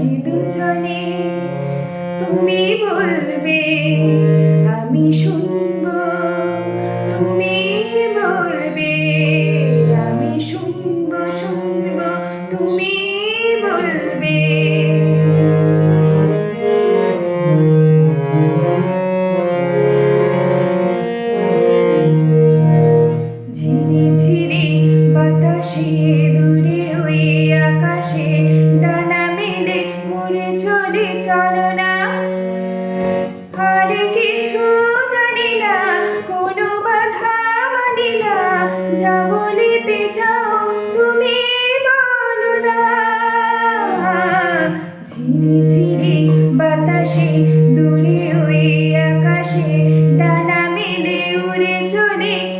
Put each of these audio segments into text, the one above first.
আছি দুজনে তুমি বলবে আমি শুনতে me.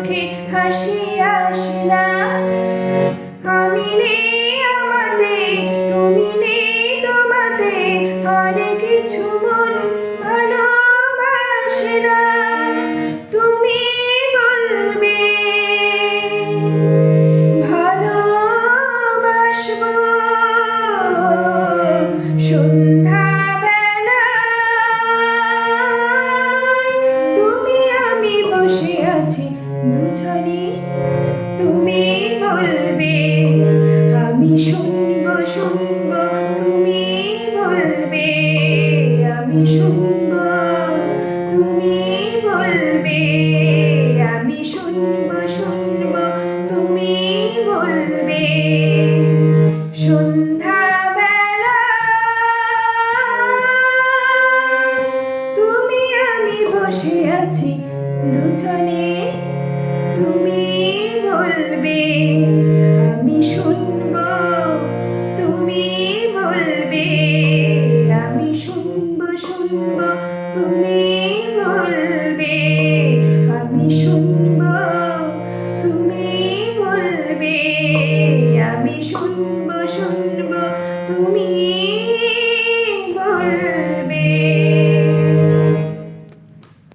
চোখে হাসি আসে না। আমি নেই আমাদের তুমি নেই তোমাদের অনেক কিছু বলবে? আমি শুনব, তুমি বলবে। আমি শুনব শুনব, তুমি বলবে। আমি শুনব, তুমি বলবে। আমি শুনব